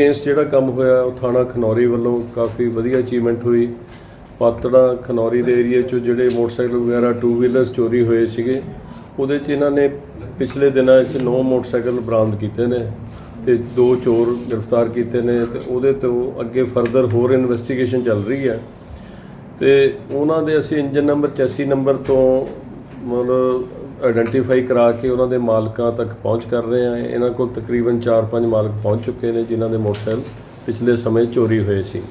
Against ਜਿਹੜਾ ਕੰਮ ਹੋਇਆ, ਉਹ ਥਾਣਾ ਖਨੌਰੀ ਵੱਲੋਂ ਕਾਫੀ ਵਧੀਆ ਅਚੀਵਮੈਂਟ ਹੋਈ। ਪਾਤੜਾ ਖਨੌਰੀ ਦੇ ਏਰੀਆ 'ਚੋਂ ਜਿਹੜੇ ਮੋਟਰਸਾਈਕਲ ਵਗੈਰਾ ਟੂ ਵੀਲਰਸ ਚੋਰੀ ਹੋਏ ਸੀਗੇ, ਉਹਦੇ 'ਚ ਇਹਨਾਂ ਨੇ ਪਿਛਲੇ ਦਿਨਾਂ 'ਚ 9 ਮੋਟਰਸਾਈਕਲ ਬਰਾਮਦ ਕੀਤੇ ਨੇ ਤੇ ਦੋ ਚੋਰ ਗ੍ਰਿਫਤਾਰ ਕੀਤੇ ਨੇ ਤੇ ਉਹਦੇ ਤੋਂ ਅੱਗੇ ਫਰਦਰ ਹੋਰ ਇਨਵੈਸਟੀਗੇਸ਼ਨ ਚੱਲ ਰਹੀ ਹੈ। ਤੇ ਉਹਨਾਂ ਦੇ ਅਸੀਂ ਇੰਜਨ ਨੰਬਰ ਚੈਸੀ ਨੰਬਰ ਤੋਂ ਮਤਲਬ ਆਇਡੈਂਟੀਫਾਈ ਕਰਾ ਕੇ ਉਹਨਾਂ ਦੇ ਮਾਲਕਾਂ ਤੱਕ ਪਹੁੰਚ ਕਰ ਰਹੇ ਹਾਂ। ਇਹਨਾਂ ਕੋਲ ਤਕਰੀਬਨ 4-5 ਮਾਲਕ ਪਹੁੰਚ ਚੁੱਕੇ ਨੇ, ਜਿਨ੍ਹਾਂ ਦੇ ਮੋਟਰਸਾਈਕਲ ਪਿਛਲੇ ਸਮੇਂ ਚੋਰੀ ਹੋਏ ਸੀ।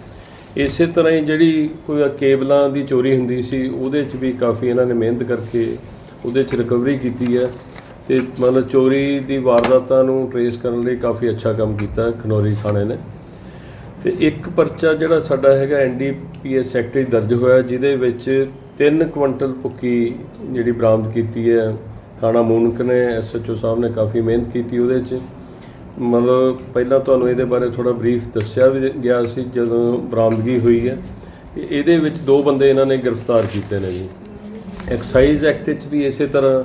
ਇਸੇ ਤਰ੍ਹਾਂ ਹੀ ਜਿਹੜੀ ਕੋਈ ਕੇਬਲਾਂ ਦੀ ਚੋਰੀ ਹੁੰਦੀ ਸੀ, ਉਹਦੇ 'ਚ ਵੀ ਕਾਫੀ ਇਹਨਾਂ ਨੇ ਮਿਹਨਤ ਕਰਕੇ ਉਹਦੇ 'ਚ ਰਿਕਵਰੀ ਕੀਤੀ ਹੈ ਤੇ ਮਤਲਬ ਚੋਰੀ ਦੀ ਵਾਰਦਾਤਾਂ ਨੂੰ ਟਰੇਸ ਕਰਨ ਲਈ ਕਾਫੀ ਅੱਛਾ ਕੰਮ ਕੀਤਾ ਖਨੌਰੀ ਥਾਣੇ ਨੇ। ਤੇ ਇੱਕ ਪਰਚਾ ਜਿਹੜਾ ਸਾਡਾ ਹੈਗਾ ਐਨਡੀਪੀਐਸ ਐਕਟ 'ਚ ਦਰਜ ਹੋਇਆ, ਜਿਹਦੇ ਵਿੱਚ 3 ਕੁਇੰਟਲ ਭੁੱਕੀ ਜਿਹੜੀ ਬਰਾਮਦ ਕੀਤੀ ਹੈ। ਥਾਣਾ ਮੂਨਕ ਨੇ ਐਸਐਚਓ ਸਾਹਿਬ ਨੇ ਕਾਫੀ ਮਿਹਨਤ ਕੀਤੀ ਉਹਦੇ 'ਚ। ਮਤਲਬ ਪਹਿਲਾਂ ਤੁਹਾਨੂੰ ਇਹਦੇ ਬਾਰੇ ਥੋੜਾ ਬਰੀਫ ਦੱਸਿਆ ਵੀ ਗਿਆ ਸੀ ਜਦੋਂ ਬਰਾਮਦਗੀ ਹੋਈ ਹੈ। ਤੇ ਇਹਦੇ ਵਿੱਚ ਦੋ ਬੰਦੇ ਇਹਨਾਂ ਨੇ ਗ੍ਰਿਫਤਾਰ ਕੀਤੇ ਨੇ ਜੀ। ਐਕਸਾਈਜ਼ ਐਕਟ 'ਚ ਵੀ ਇਸੇ ਤਰ੍ਹਾਂ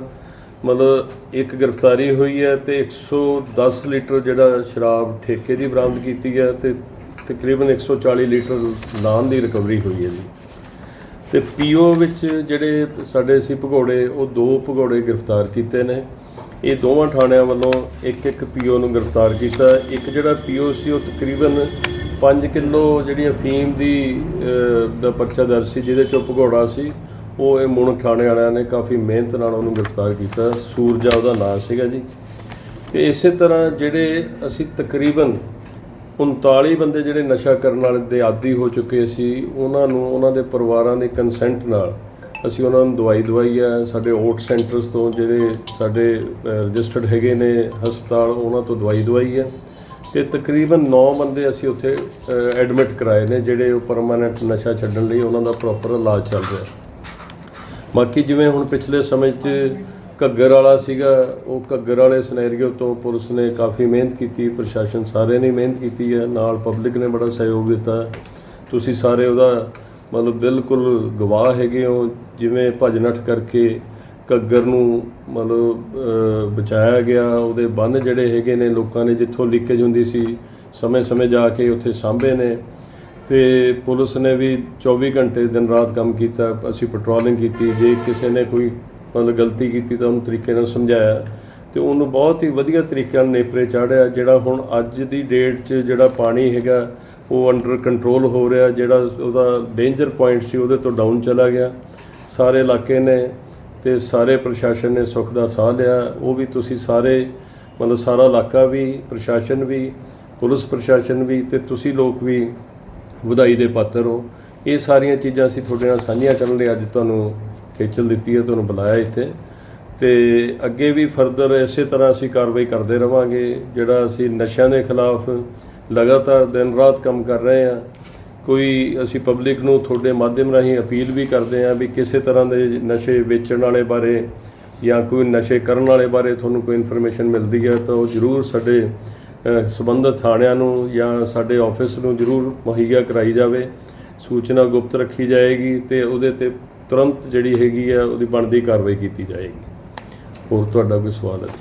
ਮਤਲਬ ਇੱਕ ਗ੍ਰਿਫਤਾਰੀ ਹੋਈ ਹੈ ਤੇ 110 ਲੀਟਰ ਜਿਹੜਾ ਸ਼ਰਾਬ ਠੇਕੇ ਦੀ ਬਰਾਮਦ ਕੀਤੀ ਹੈ ਤੇ ਤਕਰੀਬਨ 140 ਲੀਟਰ ਨਾਨ ਦੀ ਰਿਕਵਰੀ ਹੋਈ ਹੈ ਜੀ। ਤੇ ਪੀਓ ਵਿੱਚ ਜਿਹੜੇ ਸਾਡੇ ਸੀ ਭਗੌੜੇ, ਉਹ ਦੋ ਭਗੌੜੇ ਗ੍ਰਿਫਤਾਰ ਕੀਤੇ ਨੇ। ਇਹ ਦੋਵਾਂ ਥਾਣਿਆਂ ਵੱਲੋਂ ਇੱਕ ਇੱਕ ਪੀਓ ਨੂੰ ਗ੍ਰਿਫਤਾਰ ਕੀਤਾ। ਇੱਕ ਜਿਹੜਾ ਪੀਓ ਸੀ, ਉਹ ਤਕਰੀਬਨ 5 ਕਿਲੋ ਜਿਹੜੀ ਅਫੀਮ ਦੀ ਦਾ ਪਰਚਾ ਦਰਜ ਸੀ, ਜਿਹਦੇ ਚੋਂ ਭਗੌੜਾ ਸੀ, ਉਹ ਇਹ ਮੁਣ ਥਾਣੇ ਵਾਲਿਆਂ ਨੇ ਕਾਫੀ ਮਿਹਨਤ ਨਾਲ ਉਹਨੂੰ ਗ੍ਰਿਫਤਾਰ ਕੀਤਾ। ਸੂਰਜਾ ਉਹਦਾ ਨਾਮ ਸੀਗਾ ਜੀ। ਤੇ ਇਸੇ ਤਰ੍ਹਾਂ ਜਿਹੜੇ ਅਸੀਂ ਤਕਰੀਬਨ 39 ਬੰਦੇ ਜਿਹੜੇ ਨਸ਼ਾ ਕਰਨ ਵਾਲੇ ਦੇ ਆਦੀ ਹੋ ਚੁੱਕੇ ਸੀ, ਉਹਨਾਂ ਨੂੰ, ਉਹਨਾਂ ਦੇ ਪਰਿਵਾਰਾਂ ਦੇ ਕੰਸੈਂਟ ਨਾਲ ਅਸੀਂ ਉਹਨਾਂ ਨੂੰ ਦਵਾਈ ਦਵਾਈ ਹੈ। ਸਾਡੇ ਓਟ ਸੈਂਟਰਸ ਤੋਂ ਜਿਹੜੇ ਸਾਡੇ ਰਜਿਸਟਰਡ ਹੈਗੇ ਨੇ ਹਸਪਤਾਲ, ਉਹਨਾਂ ਤੋਂ ਦਵਾਈ ਦਵਾਈ ਹੈ। ਤੇ ਤਕਰੀਬਨ 9 ਬੰਦੇ ਅਸੀਂ ਉੱਥੇ ਐਡਮਿਟ ਕਰਾਏ ਨੇ, ਜਿਹੜੇ ਉਹ ਪਰਮਾਨੈਂਟ ਨਸ਼ਾ ਛੱਡਣ ਲਈ ਉਹਨਾਂ ਦਾ ਪ੍ਰੋਪਰ ਇਲਾਜ ਚੱਲ ਰਿਹਾ। ਬਾਕੀ ਜਿਵੇਂ ਹੁਣ ਪਿਛਲੇ ਸਮੇਂ 'ਚ ਘੱਗਰ ਵਾਲਾ ਸੀਗਾ, ਉਹ ਘੱਗਰ ਵਾਲੇ ਸਿਨੈਰੀਓ ਤੋਂ ਪੁਲਿਸ ਨੇ ਕਾਫੀ ਮਿਹਨਤ ਕੀਤੀ, ਪ੍ਰਸ਼ਾਸਨ ਸਾਰੇ ਨੇ ਮਿਹਨਤ ਕੀਤੀ ਹੈ, ਨਾਲ ਪਬਲਿਕ ਨੇ ਬੜਾ ਸਹਿਯੋਗ ਦਿੱਤਾ। ਤੁਸੀਂ ਸਾਰੇ ਉਹਦਾ ਮਤਲਬ ਬਿਲਕੁਲ ਗਵਾਹ ਹੈਗੇ ਹੋ, ਜਿਵੇਂ ਭੱਜ ਨੱਠ ਕਰਕੇ ਘੱਗਰ ਨੂੰ ਮਤਲਬ ਬਚਾਇਆ ਗਿਆ, ਉਹਦੇ ਬੰਨ ਜਿਹੜੇ ਹੈਗੇ ਨੇ ਲੋਕਾਂ ਨੇ ਜਿੱਥੋਂ ਲੀਕੇਜ ਹੁੰਦੀ ਸੀ, ਸਮੇਂ-ਸਮੇਂ ਜਾ ਕੇ ਉੱਥੇ ਸਾਂਭੇ ਨੇ। ਤੇ ਪੁਲਿਸ ਨੇ ਵੀ 24 ਘੰਟੇ ਦਿਨ ਰਾਤ ਕੰਮ ਕੀਤਾ, ਅਸੀਂ ਪੈਟਰੋਲਿੰਗ ਕੀਤੀ, ਜੇ ਕਿਸੇ ਨੇ ਕੋਈ ਮਤਲਬ ਗਲਤੀ ਕੀਤੀ ਤਾਂ ਉਹਨੂੰ ਤਰੀਕੇ ਨਾਲ ਸਮਝਾਇਆ ਤੇ ਉਹਨੂੰ ਬਹੁਤ ਹੀ ਵਧੀਆ ਤਰੀਕੇ ਨਾਲ ਨੇਪਰੇ ਚਾੜਿਆ, ਜਿਹੜਾ ਹੁਣ ਅੱਜ ਦੀ ਡੇਟ 'ਚ ਜਿਹੜਾ ਪਾਣੀ ਹੈਗਾ, ਉਹ ਅੰਡਰ ਕੰਟਰੋਲ ਹੋ ਰਿਹਾ, ਜਿਹੜਾ ਉਹਦਾ ਡੇਂਜਰ ਪੁਆਇੰਟ ਸੀ ਉਹਦੇ ਤੋਂ ਡਾਊਨ ਚਲਾ ਗਿਆ। ਸਾਰੇ ਇਲਾਕੇ ਨੇ ਤੇ ਸਾਰੇ ਪ੍ਰਸ਼ਾਸਨ ਨੇ ਸੁੱਖ ਦਾ ਸਾਹ ਲਿਆ। ਉਹ ਵੀ ਤੁਸੀਂ ਸਾਰੇ, ਮਤਲਬ ਸਾਰਾ ਇਲਾਕਾ ਵੀ, ਪ੍ਰਸ਼ਾਸਨ ਵੀ, ਪੁਲਿਸ ਪ੍ਰਸ਼ਾਸਨ ਵੀ ਤੇ ਤੁਸੀਂ ਲੋਕ ਵੀ ਵਧਾਈ ਦੇ ਪਾਤਰ ਹੋ। ਇਹ ਸਾਰੀਆਂ ਚੀਜ਼ਾਂ ਅਸੀਂ ਤੁਹਾਡੇ ਨਾਲ ਸਾਂਝੀਆਂ ਕਰਨ ਲਈ ਅੱਜ ਤੁਹਾਨੂੰ ਖੇਚਲ ਦਿੱਤੀ ਹੈ ਤੁਹਾਨੂੰ ਬੁਲਾਇਆ ਇੱਥੇ। ਤੇ ਅੱਗੇ ਵੀ ਫਰਦਰ ਇਸੇ ਤਰ੍ਹਾਂ ਅਸੀਂ ਕਾਰਵਾਈ ਕਰਦੇ ਰਵਾਂਗੇ ਜਿਹੜਾ ਅਸੀਂ ਨਸ਼ਿਆਂ ਦੇ ਖਿਲਾਫ ਲਗਾਤਾਰ ਦਿਨ ਰਾਤ ਕੰਮ ਕਰ ਰਹੇ ਹਾਂ। ਕੋਈ ਅਸੀਂ ਪਬਲਿਕ ਨੂੰ ਤੁਹਾਡੇ ਮਾਧਿਅਮ ਰਾਹੀਂ ਅਪੀਲ ਵੀ ਕਰਦੇ ਹਾਂ ਵੀ ਕਿਸੇ ਤਰ੍ਹਾਂ ਦੇ ਨਸ਼ੇ ਵੇਚਣ ਵਾਲੇ ਬਾਰੇ ਜਾਂ ਕੋਈ ਨਸ਼ੇ ਕਰਨ ਵਾਲੇ ਬਾਰੇ ਤੁਹਾਨੂੰ ਕੋਈ ਇਨਫੋਰਮੇਸ਼ਨ ਮਿਲਦੀ ਹੈ ਤਾਂ ਉਹ ਜ਼ਰੂਰ ਸਾਡੇ ਅ, ਸੰਬੰਧਿਤ ਥਾਣਿਆਂ ਨੂੰ ਜਾਂ ਸਾਡੇ ਆਫਿਸ ਨੂੰ ਜ਼ਰੂਰ ਮੁਹੱਈਆ ਕਰਾਈ ਜਾਵੇ। ਸੂਚਨਾ ਗੁਪਤ ਰੱਖੀ ਜਾਏਗੀ ਤੇ ਉਹਦੇ ਤੇ ਤੁਰੰਤ ਜਿਹੜੀ ਹੈਗੀ ਆ ਉਹਦੀ ਬਣਦੀ ਕਾਰਵਾਈ ਕੀਤੀ ਜਾਏਗੀ। ਹੋਰ ਤੁਹਾਡਾ ਕੋਈ ਸਵਾਲ ਹੈ?